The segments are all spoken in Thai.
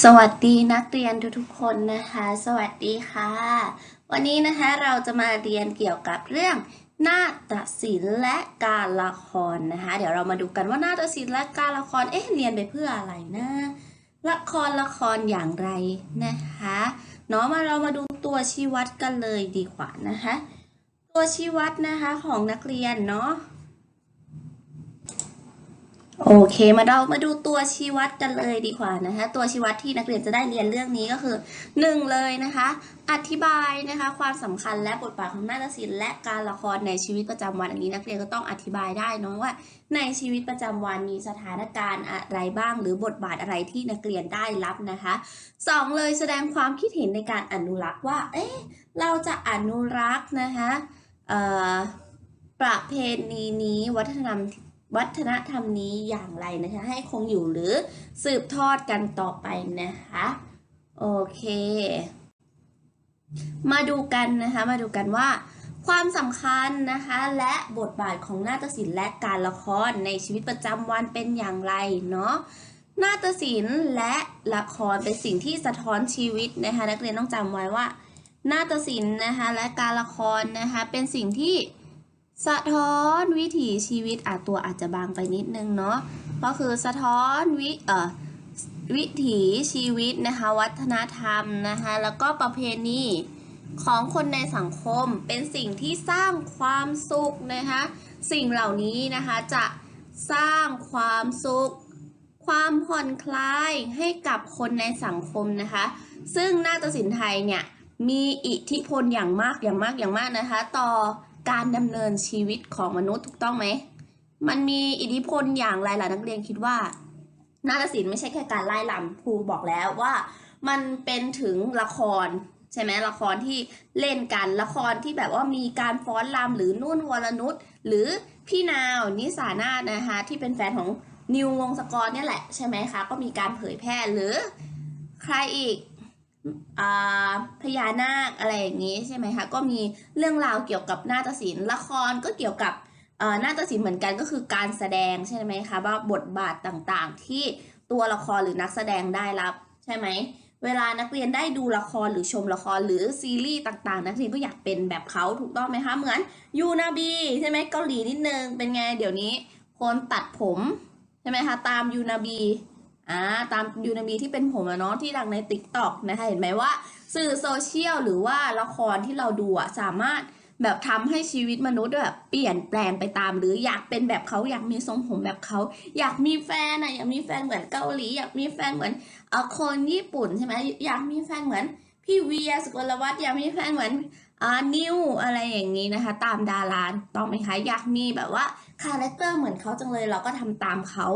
สวัสดีนักเรียนทุกๆคนนะคะ สวัสดีค่ะ วันนี้นะคะเราจะมาเรียนเกี่ยวกับเรื่องนาฏศิลป์และการละครนะคะ เดี๋ยวเรามาดูกันว่านาฏศิลป์และการละครเอ๊ะเรียนไปเพื่ออะไรนะละครละครอย่างไรนะคะเนาะมาเรามาดูตัวชี้วัดกันเลยดีกว่านะคะ ตัวชี้วัดนะคะของนักเรียนเนาะ โอเค มาเรามาดูตัวชี้วัดกันเลยดีกว่านะคะ ตัวชี้วัดที่นักเรียนจะได้เรียนเรื่องนี้ก็คือหนึ่งเลยนะคะ อธิบายนะคะ ความสำคัญและบทบาทของนาฏศิลป์และการละครในชีวิตประจำวันอันนี้ นักเรียนก็ต้องอธิบายได้เนอะว่า ในชีวิตประจำวันมีสถานการณ์อะไรบ้าง หรือบทบาทอะไรที่นักเรียนได้รับนะคะสองเลยแสดงความคิดเห็นในการอนุรักษ์ว่า เอ๊ะเราจะอนุรักษ์นะคะประเพณีนี้วัฒนธรรม วัฒนธรรมนี้อย่างไรนะคะ ให้คงอยู่หรือสืบทอดกันต่อไปนะคะ โอเค มาดูกันนะคะ มาดูกันว่า ความสำคัญนะคะ และบทบาทของนาฏศิลป์และการละครในชีวิตประจำวันเป็นอย่างไรเนาะนาฏศิลป์และละครเป็นสิ่งที่สะท้อนชีวิตนะคะ นักเรียนต้องจำไว้ว่านาฏศิลป์นะคะและการละครนะคะเป็นสิ่งที่ สะท้อนวิถีชีวิตอาตัวอาจจะบางไปนิดนึงเนาะก็คือสะท้อนวิเอ่อวิถีชีวิตนะคะวัฒนธรรมนะคะแล้วก็ประเพณีของคนในสังคมเป็นสิ่งที่สร้างความสุขนะคะสิ่งเหล่านี้นะคะจะสร้างความสุข ความผ่อนคลายให้กับคนในสังคมนะคะ ซึ่งนาฏศิลป์ไทยเนี่ยมีอิทธิพลอย่างมากอย่างมากอย่างมากนะคะ ต่อ การดำเนินชีวิตของมนุษย์ถูกต้องไหม มันมีอิทธิพลอย่างไรล่ะนักเรียนคิดว่า นาฏศิลป์ไม่ใช่แค่การไล่ลำครูบอกแล้วว่า มันเป็นถึงละครใช่ไหมละครที่เล่นกันละครที่แบบว่ามีการฟ้อนรำหรือนุ่นวรนุชหรือพี่นาวนิสานาถนะคะที่เป็นแฟนของนิววงศกรเนี่ยแหละใช่ไหมคะก็มีการเผยแพร่หรือใครอีก พญานาคอะไรอย่างนี้ใช่ไหมคะก็มีเรื่องราวเกี่ยวกับนาฏศิลป์ละครก็เกี่ยวกับนาฏศิลป์เหมือนกันก็คือการแสดงใช่ไหมคะว่าบทบาทต่างๆ ที่ตัวละครหรือนักแสดงได้รับใช่ไหมเวลานักเรียนได้ดูละครหรือชมละครหรือซีรีส์ต่างๆ นักเรียนก็อยากเป็นแบบเขาถูกต้องไหมคะเหมือนยูนาบีใช่ไหมเกาหลีนิดนึงเป็นไงเดี๋ยวนี้คนตัดผมใช่ไหมคะตามยูนาบี อ่าตามยูนาบีที่เป็นผมอะเนาะที่ดังในติ๊กต็อกนะคะเห็นไหมว่า สื่อโซเชียลหรือว่าละครที่เราดูอะสามารถแบบทำให้ชีวิตมนุษย์แบบเปลี่ยนแปลงไปตาม หรืออยากเป็นแบบเขาอยากมีทรงผมแบบเขา อยากมีแฟนอะอยากมีแฟนเหมือนเกาหลี อยากมีแฟนเหมือนเออคนญี่ปุ่นใช่ไหมอยากมีแฟนเหมือนพี่เวียสุกลวัฒน์อยากมีแฟนเหมือนอ่านิวอะไรอย่างนี้นะคะ ตามดาราต้องไหมคะอยากมีแบบว่าคาแรคเตอร์เหมือนเขาจังเลยเราก็ทำตามเขา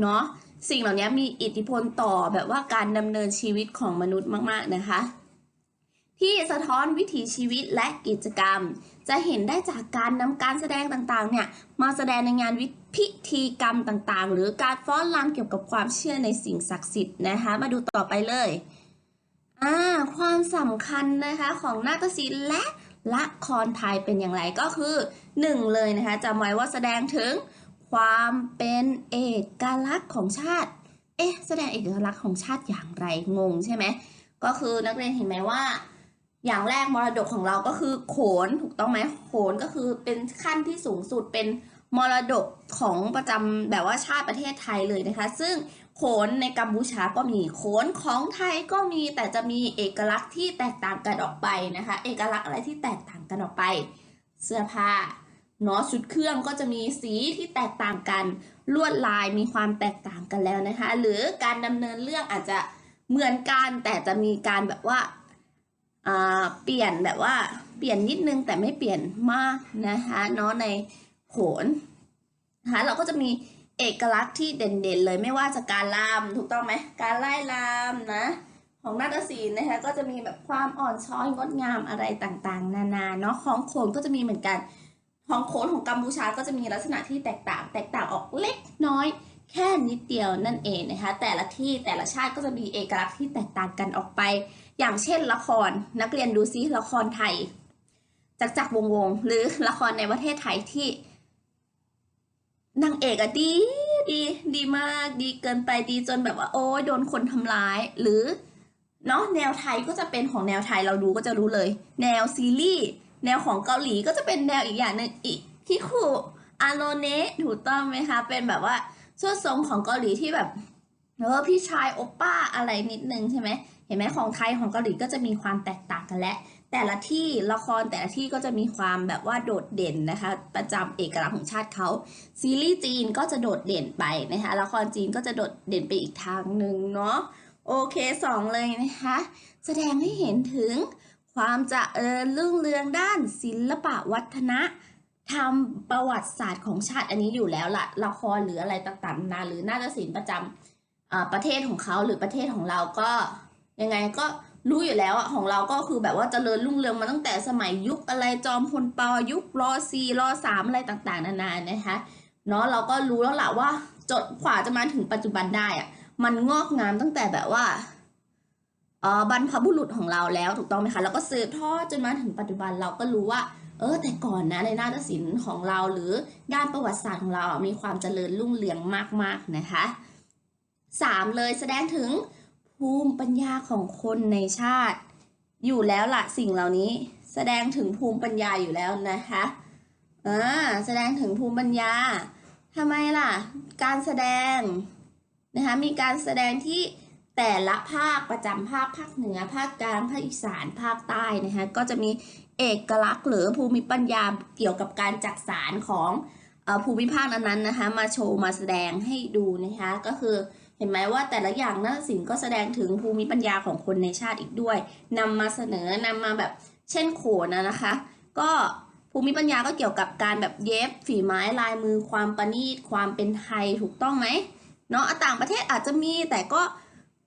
เนาะสิ่งเหล่านี้มีอิทธิพลต่อแบบว่าการดำเนินชีวิตของมนุษย์มากๆนะคะ ที่สะท้อนวิถีชีวิตและกิจกรรม จะเห็นได้จากการนำการแสดงต่างๆเนี่ยมาแสดงในงานวิพิธีกรรมต่างๆ หรือการฟ้อนรำเกี่ยวกับความเชื่อในสิ่งศักดิ์สิทธิ์นะคะ มาดูต่อไปเลยอ่าความสำคัญนะคะของนาฏศิลป์และละครไทยเป็นอย่างไรก็คือหนึ่งเลยนะคะจำไว้ว่าแสดงถึง ความเป็นเอกลักษณ์ของชาติ เอ๊ะ แสดงเอกลักษณ์ของชาติอย่างไรงงใช่ไหม ก็คือนักเรียนเห็นไหมว่า อย่างแรกมรดกของเราก็คือโขนถูกต้องไหมโขนก็คือเป็นขั้นที่สูงสุดเป็นมรดกของประจำแบบว่าชาติประเทศไทยเลยนะคะ ซึ่งโขนในกัมพูชาก็มีโขนของไทยก็มีแต่จะมีเอกลักษณ์ที่แตกต่างกันออกไปนะคะ เอกลักษณ์อะไรที่แตกต่างกันออกไป เสื้อผ้า เนาะชุดเครื่องก็จะมีสีที่แตกต่างกันลวดลายมีความแตกต่างกันแล้วนะคะ หรือการดำเนินเรื่องอาจจะเหมือนกันแต่จะมีการแบบว่าาเปลี่ยนแบบว่าเปลี่ยนนิดนึงแต่ไม่เปลี่ยนมากนะคะเนาะในโขนนะคะเราก็จะมีเอกลักษณ์ที่เด่นๆเลยไม่ว่าจะการล่ามถูกต้องไหมการไล่ลามนะของนาฏศิลป์นะคะก็จะมีแบบความอ่อนช้อยงดงามอะไรต่างๆ นานาเนาะของโขนก็จะมีเหมือนกัน ของโขนของกัมพูชาก็จะมีลักษณะที่แตกต่าง แตกต่างออกเล็กน้อยแค่นิดเดียวนั่นเองนะคะ แต่ละที่แต่ละชาติก็จะมีเอกลักษณ์ที่แตกต่างกันออกไป อย่างเช่นละครนักเรียนดูซิละครไทยจักจักรวงวงหรือละครในประเทศไทยที่นางเอกอะดีดีดีมากดีเกินไปดีจนแบบว่าโอ้ยโดนคนทำร้าย หรือเนาะแนวไทยก็จะเป็นของแนวไทยเราดูก็จะรู้เลย แนวซีรีส์ แนวของเกาหลีก็จะเป็นแนวอีกอย่างหนึ่งอีกที่คู่อาโนเนะถูกต้องไหมคะ เป็นแบบว่าส่วนทรงของเกาหลีที่แบบเออพี่ชายโอป้าอะไรนิดนึงใช่ไหมเห็นไหมของไทยของเกาหลีก็จะมีความแตกต่างกันและแต่ละที่ละครแต่ละที่ก็จะมีความแบบว่าโดดเด่นนะคะ ประจำเอกลักษณ์ของชาติเขาซีรีส์จีนก็จะโดดเด่นไปนะคะละครจีนก็จะโดดเด่นไปอีกทางหนึ่งเนาะโอเคสองเลยนะคะ แสดงให้เห็นถึง ความจะเริญรุ่งเรืองด้านศิลปะวัฒนธรรมประวัติศาสตร์ของชาติอันนี้อยู่แล้วละละครหรืออะไรต่างๆนานาหรือนาฏศิลป์ประจำอ่าประเทศของเขาหรือประเทศของเราก็ยังไงก็รู้อยู่แล้วอะของเราก็คือแบบว่าเจริญรุ่งเรืองมาตั้งแต่สมัยยุคอะไรจอมพลปอยุครอซีรอสามอะไรต่างๆ นานานะคะเนาะเราก็รู้แล้วแหละว่าจดขวาจะมาถึงปัจจุบันได้อะมันงอกงามตั้งแต่แบบว่า บรรพบุรุษของเราแล้วถูกต้องไหมคะแล้วก็สืบทอดจนมาถึงปัจจุบันเราก็รู้ว่า เออแต่ก่อนนะในนาฏศิลป์ของเราหรือด้านประวัติศาสตร์ของเรามีความเจริญรุ่งเรืองมากๆนะคะสามเลยแสดงถึงภูมิปัญญาของคนในชาติ อยู่แล้วละสิ่งเหล่านี้ แสดงถึงภูมิปัญญาอยู่แล้วนะคะอ่าแสดงถึงภูมิปัญญาทำไมล่ะ การแสดงนะคะมีการแสดงที่ แต่ละภาคประจำภาคภาคเหนือภาคกลางภาคอีสานภาคใต้นะคะก็จะมีเอกลักษณ์หรือภูมิปัญญาเกี่ยวกับการจักสารของภูมิภาคนั้นๆนะคะมาโชว์มาแสดงให้ดูนะคะก็คือเห็นไหมว่าแต่ละอย่างนาฏศิลป์ก็แสดงถึงภูมิปัญญาของคนในชาติอีกด้วยนำมาเสนอนำมาแบบเช่นโขนนะนะคะ ก็ภูมิปัญญาก็เกี่ยวกับการแบบเย็บฝีไม้ลายมือความประณีตความเป็นไทยถูกต้องไหมเนาะต่างประเทศอาจจะมีแต่ก็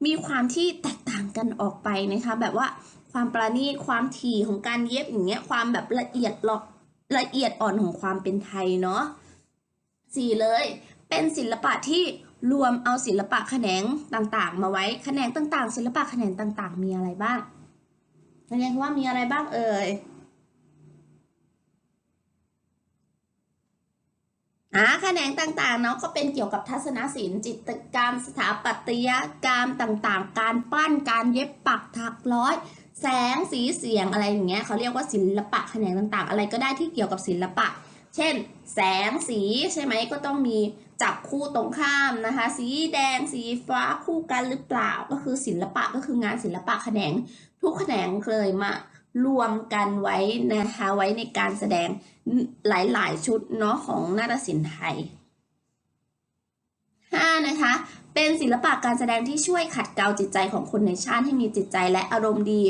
มีความที่แตกต่างกันออกไปนะคะ แบบว่าความประณีตความถี่ของการเย็บอย่างเงี้ยความแบบละเอียดหรอกละเอียดอ่อนของความเป็นไทยเนาะสี่เลย เป็นศิลปะที่รวมเอาศิลปะแขนงต่างๆ มาไว้แขนงต่างๆ ศิลปะแขนงต่างๆ มีอะไรบ้างเรียกว่ามีอะไรบ้างเอ่ย อ่าแขนงต่างๆเนาะก็เป็นเกี่ยวกับทัศนศิลป์จิตรกรรมสถาปัตยกรรมต่างๆ การปั้นการเย็บปักถักร้อย แสงสีเสียงอะไรอย่างเงี้ยเขาเรียกว่าศิลปะแขนงต่างๆ อะไรก็ได้ที่เกี่ยวกับศิลปะ เช่น แสงสีใช่ไหมก็ต้องมีจับคู่ตรงข้ามนะคะ สีแดงสีฟ้าคู่กันหรือเปล่าก็คือศิลปะก็คืองานศิลปะแขนงทุกแขนงเลยมา รวมกันไว้นะคะไว้ในการแสดงหลาย ๆ ชุดเนาะของนาฏศิลป์ไทย 5. นะคะ เป็นศิลปะการแสดงที่ช่วยขัดเกลาจิตใจของคนในชาติให้มีจิตใจและอารมณ์ดี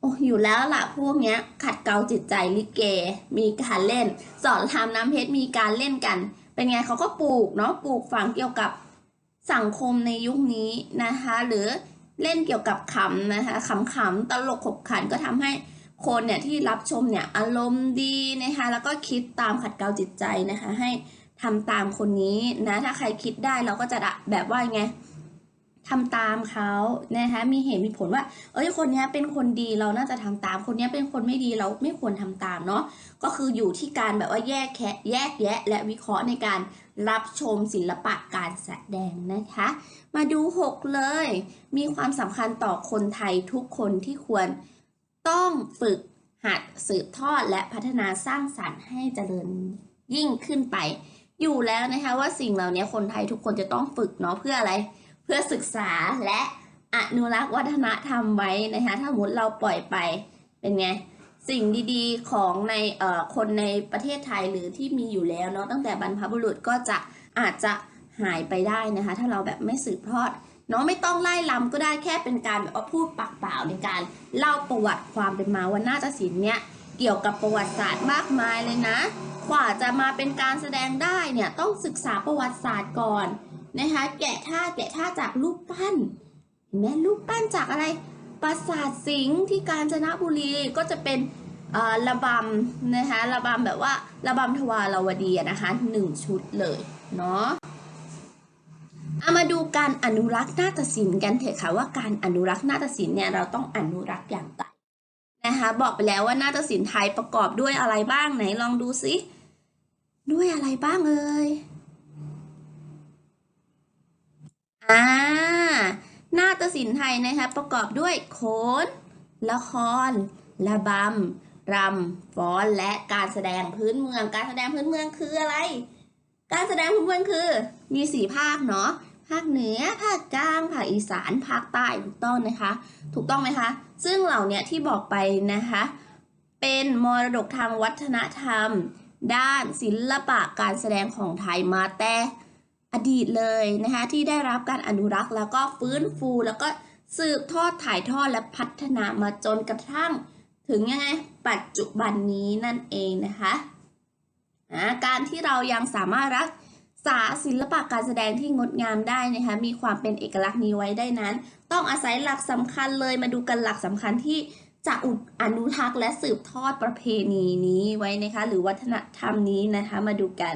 โอ้อยู่แล้วล่ะพวกเนี้ย ขัดเกลาจิตใจลิเก มีการเล่น สอนทำน้ำเพชรมีการเล่นกัน เป็นไงเขาก็ปลูกเนาะปลูกฝังเกี่ยวกับสังคมในยุคนี้นะคะ หรือ เล่นเกี่ยวกับขำนะคะขำๆตลกขบขันก็ทำให้คนเนี่ยที่รับชมเนี่ยอารมณ์ดีนะคะแล้วก็คิดตามขัดเกลาจิตใจนะคะ ให้ทำตามคนนี้นะถ้าใครคิดได้เราก็จะแบบว่าไงทำตามเขานะคะมีเหตุมีผลว่า เอ้ยคนนี้เป็นคนดีเราน่าจะทำตาม คนนี้เป็นคนไม่ดีเราไม่ควรทำตามเนาะก็คืออยู่ที่การแบบว่าแยกแคะแยกแยะ และวิเคราะห์ในการ รับชมศิลปะการแสดงนะคะ มาดู 6 เลย มีความสำคัญต่อคนไทยทุกคนที่ควรต้องฝึกหัดสืบทอดและพัฒนาสร้างสรรค์ให้เจริญยิ่งขึ้นไป อยู่แล้วนะคะว่าสิ่งเหล่านี้คนไทยทุกคนจะต้องฝึกเนาะเพื่ออะไร เพื่อศึกษาและอนุรักษ์วัฒนธรรมไว้นะคะ ถ้าสมมติเราปล่อยไปเป็นไง สิ่งดีๆของในเอ่อคนในประเทศไทยหรือที่มีอยู่แล้วเนาะตั้งแต่บรรพบุรุษก็จะอาจจะหายไปได้นะคะ ถ้าเราแบบไม่สืบทอดเนาะไม่ต้องไล่ลำก็ได้แค่เป็นการแบบว่าพูดปากเปล่าในการเล่าประวัติความเป็นมาว่านาฏศิลป์เนี่ยเกี่ยวกับประวัติศาสตร์มากมายเลยนะกว่าจะมาเป็นการแสดงได้เนี่ยต้องศึกษาประวัติศาสตร์ก่อนนะคะ แกะท่าแกะท่าจากรูปปั้นเห็นไหมรูปปั้นจากอะไร ปราสาทสิงห์ที่กาญจนบุรีก็จะเป็นระบำนะคะระบำแบบว่าระบำทวารวดีนะคะหนึ่งชุดเลยเนาะเอามาดูการอนุรักษ์นาฏศิลป์กันเถอะค่ะว่าการอนุรักษ์นาฏศิลป์เนี่ยเราต้องอนุรักษ์อย่างไรนะคะบอกไปแล้วว่านาฏศิลป์ไทยประกอบด้วยอะไรบ้างไหนลองดูสิด้วยอะไรบ้างเอ่ยอ่า นาฏศิลป์ไทยนะคะประกอบด้วยโขน ละคร ระบำ รำ ฟ้อน และการแสดงพื้นเมือง การแสดงพื้นเมืองคืออะไร การแสดงพื้นเมืองคือ มีสี่ภาคเนาะ ภาคเหนือ ภาคกลาง ภาคอีสาน ภาคใต้ ถูกต้องนะคะ ถูกต้องไหมคะ ซึ่งเหล่านี้ที่บอกไปนะคะ เป็นมรดกทางวัฒนธรรม ด้านศิลปะการแสดงของไทยมาแต่ อดีตเลยนะคะที่ได้รับการอนุรักษ์แล้วก็ฟื้นฟู แล้วก็สืบทอดถ่ายทอดและพัฒนามาจนกระทั่ง ถึงยังไงปัจจุบันนี้นั่นเองนะคะอ่าการที่เรายังสามารถรักษาศิลปะการแสดงที่งดงามได้นะคะมีความเป็นเอกลักษณ์นี้ไว้ได้นั้น ต้องอาศัยหลักสำคัญเลยมาดูกันหลักสำคัญที่จะอุดอนุรักษ์และสืบทอดประเพณีนี้ไว้นะคะหรือวัฒนธรรมนี้นะคะมาดูกัน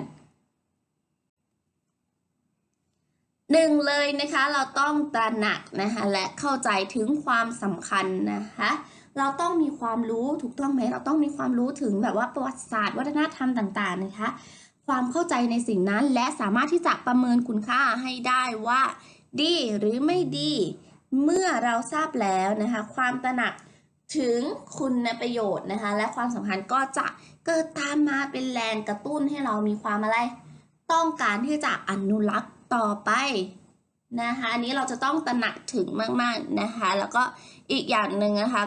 หนึ่งเลยนะคะเราต้องตระหนักนะคะและเข้าใจถึงความสำคัญนะคะเราต้องมีความรู้ถูกต้องไหมเราต้องมีความรู้ถึงแบบว่าประวัติศาสตร์วัฒนธรรมต่างๆนะคะ ความเข้าใจในสิ่งนั้นและสามารถที่จะประเมินคุณค่าให้ได้ว่า ดีหรือไม่ดี เมื่อเราทราบแล้วนะคะความตระหนักถึงคุณประโยชน์นะคะและความสำคัญก็จะเกิดตามมาเป็นแรงกระตุ้นให้เรามีความอะไร ต้องการที่จะอนุรักษ์ ต่อไปนะคะอันนี้เราจะต้องตระหนักถึงมากๆนะคะ แล้วก็อีกอย่างหนึ่งนะคะ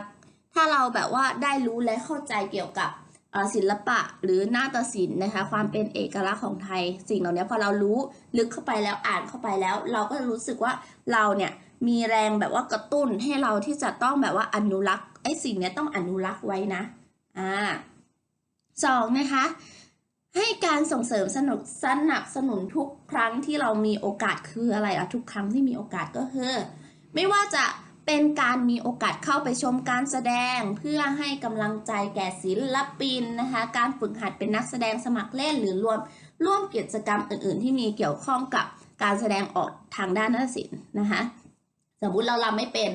ถ้าเราแบบว่าได้รู้และเข้าใจเกี่ยวกับศิลปะหรือนาฏศิลป์นะคะ ความเป็นเอกลักษณ์ของไทย สิ่งเหล่านี้พอเรารู้ลึกเข้าไปแล้วอ่านเข้าไปแล้ว เราก็รู้สึกว่าเราเนี่ยมีแรงแบบว่ากระตุ้นให้เราที่จะต้องแบบว่าอนุรักษ์ไอ้สิ่งนี้ต้องอนุรักษ์ไว้นะอ่าสองนะคะ ให้การส่งเสริมสนุกสนับสนุนทุกครั้งที่เรามีโอกาสคืออะไรอะทุกครั้งที่มีโอกาสก็คือไม่ว่าจะเป็นการมีโอกาสเข้าไปชมการแสดง เพื่อให้กำลังใจแก่ศิลปินนะคะการฝึกหัดเป็นนักแสดงสมัครเล่นหรือรวมร่วมกิจกรรมอื่น ๆ ที่มีเกี่ยวข้องกับการแสดงออกทางด้านนาฏศิลป์นะคะสมมุติเราเราไม่เป็น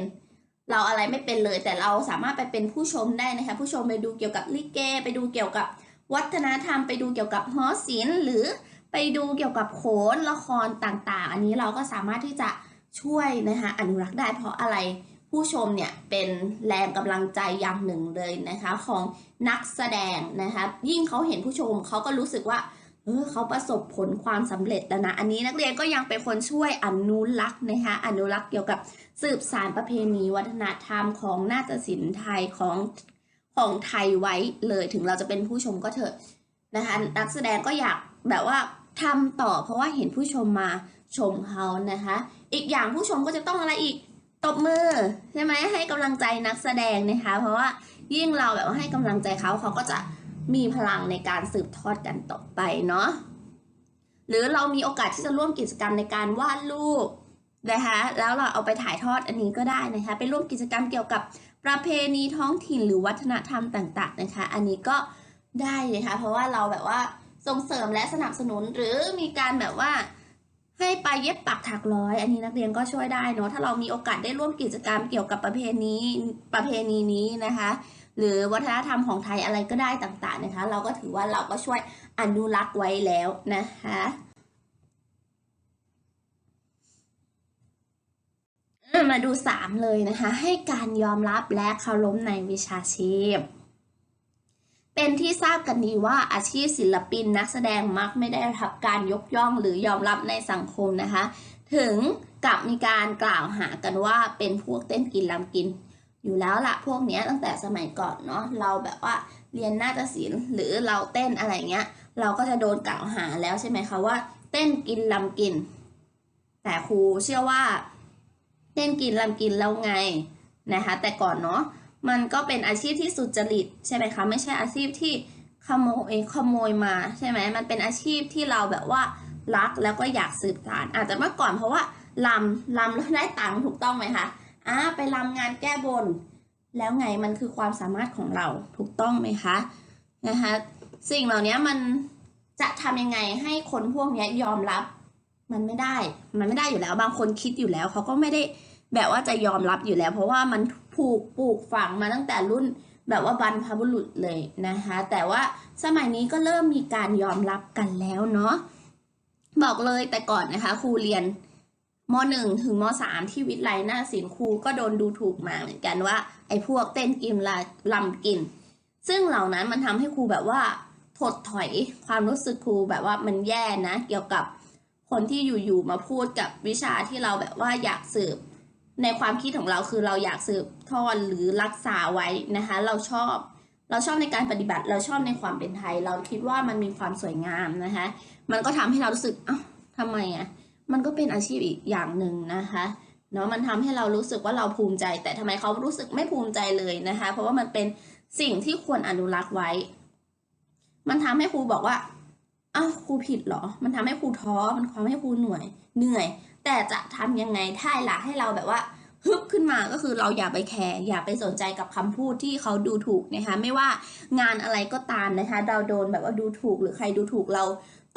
เราอะไรไม่เป็นเลย แต่เราสามารถไปเป็นผู้ชมได้นะคะผู้ชมไปดูเกี่ยวกับลิเก ไปดูเกี่ยวกับ วัฒนธรรมไปดูเกี่ยวกับหอศิลป์หรือไปดูเกี่ยวกับโขนละครต่างๆ อันนี้เราก็สามารถที่จะช่วยนะคะอนุรักษ์ได้เพราะอะไรผู้ชมเนี่ยเป็นแรงกำลังใจอย่างหนึ่งเลยนะคะของนักแสดงนะคะยิ่งเขาเห็นผู้ชมเขาก็รู้สึกว่าเออเขาประสบผลความสำเร็จแล้วนะ อันนี้นักเรียนก็ยังเป็นคนช่วยอนุรักษ์นะคะอนุรักษ์เกี่ยวกับสืบสานประเพณีวัฒนธรรมของนาฏศิลป์ไทยของ ของไทยไว้เลยถึงเราจะเป็นผู้ชมก็เถอะนะคะนักแสดงก็อยากแบบว่าทำต่อเพราะว่าเห็นผู้ชมมาชมเขานะคะ อีกอย่างผู้ชมก็จะต้องอะไรอีกตบมือใช่ไหมให้กำลังใจนักแสดงนะคะ เพราะว่ายิ่งเราแบบว่าให้กำลังใจเขาเขาก็จะมีพลังในการสืบทอดกันต่อไปเนาะหรือเรามีโอกาสที่จะร่วมกิจกรรมในการวาดรูปนะคะแล้วเราเอาไปถ่ายทอดอันนี้ก็ได้นะคะไปร่วมกิจกรรมเกี่ยวกับ ประเพณีท้องถิ่นหรือวัฒนธรรมต่างๆนะคะ อันนี้ก็ได้นะคะ เพราะว่าเราแบบว่าส่งเสริมและสนับสนุนหรือมีการแบบว่าให้ไปเย็บปักถักร้อย อันนี้นักเรียนก็ช่วยได้เนาะถ้าเรามีโอกาสได้ร่วมกิจกรรมเกี่ยวกับประเพณีประเพณีนี้นะคะ หรือวัฒนธรรมของไทยอะไรก็ได้ต่างๆนะคะ เราก็ถือว่าเราก็ช่วยอนุรักษ์ไว้แล้วนะคะอะ มาดูสามเลยนะคะ ให้การยอมรับและเคารพในวิชาชีพ เป็นที่ทราบกันดีว่าอาชีพศิลปินนักแสดงมักไม่ได้รับการยกย่องหรือยอมรับในสังคมนะคะ ถึงกับมีการกล่าวหากันว่าเป็นพวกเต้นกินลำกิน อยู่แล้วละพวกเนี้ยตั้งแต่สมัยก่อนเนาะเราแบบว่าเรียนนาฏศิลป์หรือเราเต้นอะไรเงี้ย เราก็จะโดนกล่าวหาแล้วใช่ไหมคะว่า เต้นกินลำกิน แต่ครูเชื่อว่า เต้นกินลำกินแล้วไงนะคะแต่ก่อนเนาะมันก็เป็นอาชีพที่สุจริตใช่ไหมคะไม่ใช่อาชีพที่ขโมยขโมยมาใช่ไหมมันเป็นอาชีพที่เราแบบว่ารักแล้วก็อยากสืบสานอาจจะเมื่อก่อนเพราะว่าลำลำแล้วได้ตังค์ถูกต้องไหมคะอ่าไปลำงานแก้บน แล้วไงมันคือความสามารถของเราถูกต้องไหมคะนะคะสิ่งเหล่านี้มันจะทำยังไงให้คนพวกนี้ยอมรับ มันไม่ได้ มันไม่ได้อยู่แล้ว บางคนคิดอยู่แล้วเขาก็ไม่ได้แบบว่าจะยอมรับอยู่แล้ว เพราะว่ามันผูกปลูกฝังมาตั้งแต่รุ่นแบบว่าบรรพบุรุษเลยนะคะ แต่ว่าสมัยนี้ก็เริ่มมีการยอมรับกันแล้วเนาะบอกเลยแต่ก่อนนะคะ ครูเรียนมหนึ่งถึงมสามที่วิทย์ไลนาศิลป์ครูก็โดนดูถูกมาเหมือนกันว่า ไอ้พวกเต้นกินลาลำกิน ซึ่งเหล่านั้นมันทำให้ครูแบบว่าถดถอยความรู้สึกครูแบบว่ามันแย่นะ เกี่ยวกับ คนที่อยู่ๆมาพูดกับวิชาที่เราแบบว่าอยากสืบ ในความคิดของเราคือเราอยากสืบทอดหรือรักษาไว้นะคะ เราชอบ เราชอบในการปฏิบัติเราชอบในความเป็นไทย เราคิดว่ามันมีความสวยงามนะคะ มันก็ทำให้เรารู้สึกเอ้าทำไมอะมันก็เป็นอาชีพอีกอย่างหนึ่งนะคะเนาะมันทำให้เรารู้สึกว่าเราภูมิใจ แต่ทำไมเขารู้สึกไม่ภูมิใจเลยนะคะ เพราะว่ามันเป็นสิ่งที่ควรอนุรักษ์ไว้ มันทำให้ครูบอกว่า อ้าวครูผิดเหรอ มันทำให้ครูท้อ มันทำให้ครูเหนื่อยเหนื่อย แต่จะทำยังไงถ้าล่ะให้เราแบบว่าฮึบขึ้นมาก็คือเราอย่าไปแคร์อย่าไปสนใจกับคำพูดที่เขาดูถูกนะคะไม่ว่างานอะไรก็ตามนะคะ เราโดนแบบว่าดูถูกหรือใครดูถูกเรา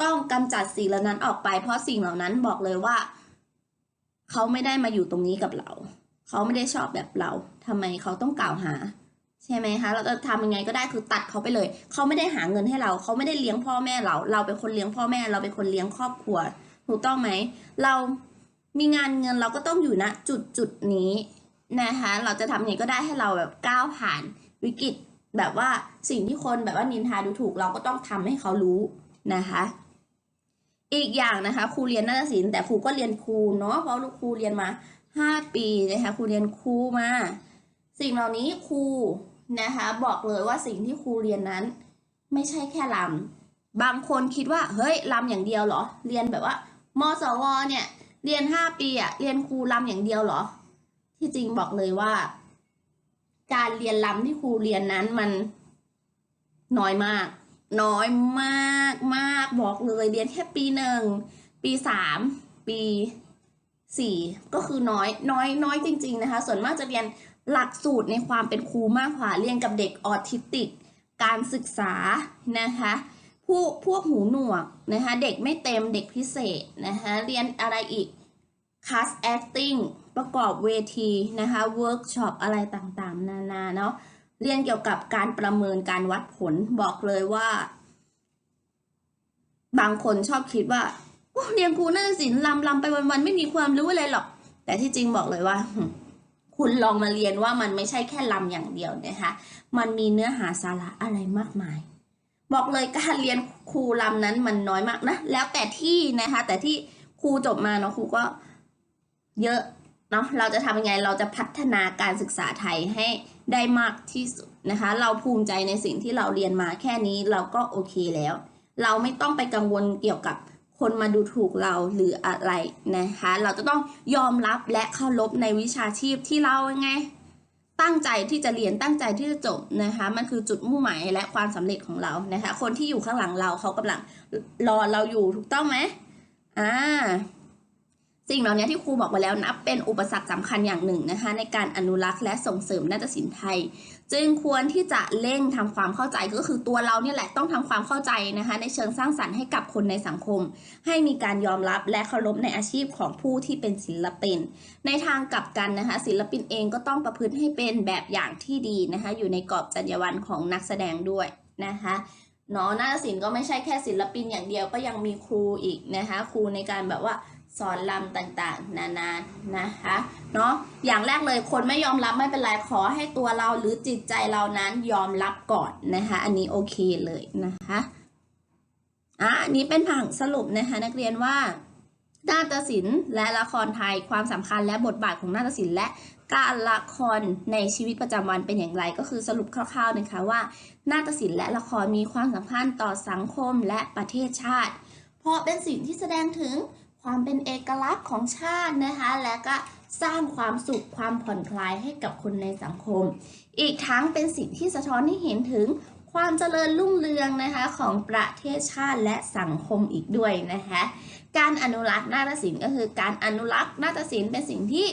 ต้องกำจัดสิ่งเหล่านั้นออกไป เพราะสิ่งเหล่านั้นบอกเลยว่า เขาไม่ได้มาอยู่ตรงนี้กับเรา เขาไม่ได้ชอบแบบเราทำไมเขาต้องกล่าวหา ใช่ไหมคะเราจะทำยังไงก็ได้คือตัดเขาไปเลย เขาไม่ได้หาเงินให้เราเขาไม่ได้เลี้ยงพ่อแม่เรา เราเป็นคนเลี้ยงพ่อแม่ เราเป็นคนเลี้ยงครอบครัวถูกต้องไหมเรามีงานเงินเราก็ต้องอยู่ณจุดจุดนี้นะคะเราจะทำยังไงก็ได้ให้เราแบบก้าวผ่านวิกฤตแบบว่าสิ่งที่คนแบบว่านินทาดูถูกเราก็ต้องทำให้เขารู้นะคะ อีกอย่างนะคะครูเรียนนาฏศิลป์แต่ครูก็เรียนครูเนาะเพราะครูเรียนมาห้าปีนะคะครูเรียนครูมา สิ่งเหล่านี้ครู นะคะบอกเลยว่าสิ่งที่ครูเรียนนั้น ไม่ใช่แค่ลำบางคนคิดว่าเฮ้ยลำอย่างเดียวเหรอ เรียนแบบว่ามสวเนี่ยเรียนห้าปีอะเรียนครูลำอย่างเดียวเหรอ ที่จริงบอกเลยว่า การเรียนลำที่ครูเรียนนั้นมันน้อยมาก น้อยมากมากบอกเลยเรียนแค่ปีหนึ่งปีสามปีสี่ก็คือน้อยน้อยน้อยจริง ๆนะคะ ส่วนมากจะเรียน หลักสูตรในความเป็นครูมากกว่าเรียนกับเด็กออทิสติก การศึกษานะคะพวกพวกหูหนวกนะคะเด็กไม่เต็มเด็กพิเศษนะคะเรียนอะไรอีก cast acting ประกอบเวทีนะคะเวิร์กช็อปอะไรต่างๆ นานาเนาะเรียนเกี่ยวกับการประเมินการวัดผลบอกเลยว่า บางคนชอบคิดว่าเรียนครูน่าฏศิลป์ลำลำไปวันๆไม่มีความรู้อะไรหรอก แต่ที่จริงบอกเลยว่า คุณลองมาเรียนว่ามันไม่ใช่แค่ลำอย่างเดียวนะคะ มันมีเนื้อหาสาระอะไรมากมาย บอกเลยการเรียนครูลำนั้นมันน้อยมากนะ แล้วแต่ที่นะคะ แต่ที่ครูจบมาเนาะครูก็เยอะเนาะ เราจะทำยังไง เราจะพัฒนาการศึกษาไทยให้ได้มากที่สุดนะคะ เราภูมิใจในสิ่งที่เราเรียนมาแค่นี้เราก็โอเคแล้ว เราไม่ต้องไปกังวลเกี่ยวกับ คนมาดูถูกเราหรืออะไรนะคะ เราจะต้องยอมรับและเคารพในวิชาชีพที่เราไง ตั้งใจที่จะเรียนตั้งใจที่จะจบนะคะ มันคือจุดมุ่งหมายและความสำเร็จของเรานะคะ คนที่อยู่ข้างหลังเราเขากำลังรอเราอยู่ถูกต้องไหมอ่าสิ่งเหล่านี้ที่ครูบอกไปแล้วนับเป็นอุปสรรคสำคัญอย่างหนึ่งนะคะ ในการอนุรักษ์และส่งเสริมนาฏศิลป์ไทย จึงควรที่จะเร่งทำความเข้าใจก็คือตัวเราเนี่ยแหละต้องทำความเข้าใจนะคะ ในเชิงสร้างสรรค์ให้กับคนในสังคม ให้มีการยอมรับและเคารพในอาชีพของผู้ที่เป็นศิลปิน ในทางกลับกันนะคะ ศิลปินเองก็ต้องประพฤติให้เป็นแบบอย่างที่ดีนะคะ อยู่ในกรอบจรรยาบรรณของนักแสดงด้วยนะคะเนาะนาฏศิลป์ก็ไม่ใช่แค่ศิลปินอย่างเดียวก็ยังมีครูอีกนะคะ ครูในการแบบว่า สอนลำต่างๆ นานานะคะเนาะอย่างแรกเลยคนไม่ยอมรับไม่เป็นไรขอให้ตัวเราหรือจิตใจเรานั้นยอมรับก่อนนะคะ อันนี้โอเคเลยนะคะอะอันนี้เป็นผังสรุปนะคะนักเรียนว่านาฏศิลป์และละครไทยความสำคัญและบทบาทของนาฏศิลป์และการละครในชีวิตประจำวันเป็นอย่างไร ก็คือสรุปคร่าวๆนะคะว่า นาฏศิลป์และละครมีความสำคัญต่อสังคมและประเทศชาติ เพราะเป็นสิ่งที่แสดงถึง ความเป็นเอกลักษณ์ของชาตินะคะ และก็สร้างความสุขความผ่อนคลายให้กับคนในสังคม อีกทั้งเป็นสิ่งที่สะท้อนให้เห็นถึงความเจริญรุ่งเรืองนะคะของประเทศชาติและสังคมอีกด้วยนะคะ การอนุรักษ์นาฏศิลป์ก็คือการอนุรักษ์นาฏศิลป์เป็นสิ่งที่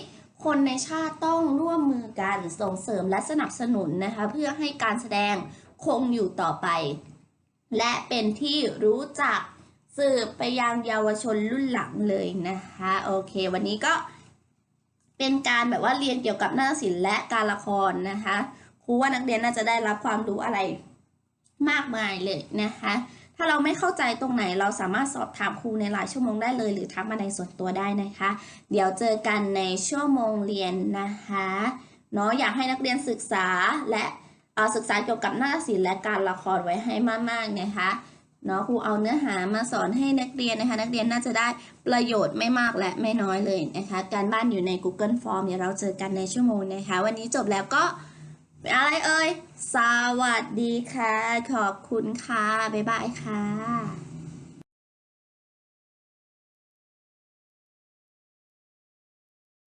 คนในชาติต้องร่วมมือกันส่งเสริมและสนับสนุนนะคะเพื่อให้การแสดงคงอยู่ต่อไป และเป็นที่รู้จัก สืบไปยังเยาวชนรุ่นหลังเลยนะคะโอเค วันนี้ก็เป็นการแบบว่าเรียนเกี่ยวกับนาฏศิลป์และการละครนะคะครูว่านักเรียนน่าจะได้รับความรู้อะไรมากมายเลยนะคะ ถ้าเราไม่เข้าใจตรงไหนเราสามารถสอบถามครูในหลายชั่วโมงได้เลย หรือทักมาในส่วนตัวได้นะคะ เดี๋ยวเจอกันในชั่วโมงเรียนนะคะเนาะอยากให้นักเรียนศึกษาและศึกษาเกี่ยวกับนาฏศิลป์และการละครไว้ให้มากๆนะคะ เนาะครูเอาเนื้อหามาสอนให้นักเรียนนะคะ นักเรียนน่าจะได้ประโยชน์ไม่มากและไม่น้อยเลยนะคะ การบ้านอยู่ใน Google Form เดี๋ยวเราเจอกันในชั่วโมงนะคะ วันนี้จบแล้วก็อะไรเอ่ย สวัสดีค่ะ ขอบคุณค่ะ บ๊ายบายค่ะ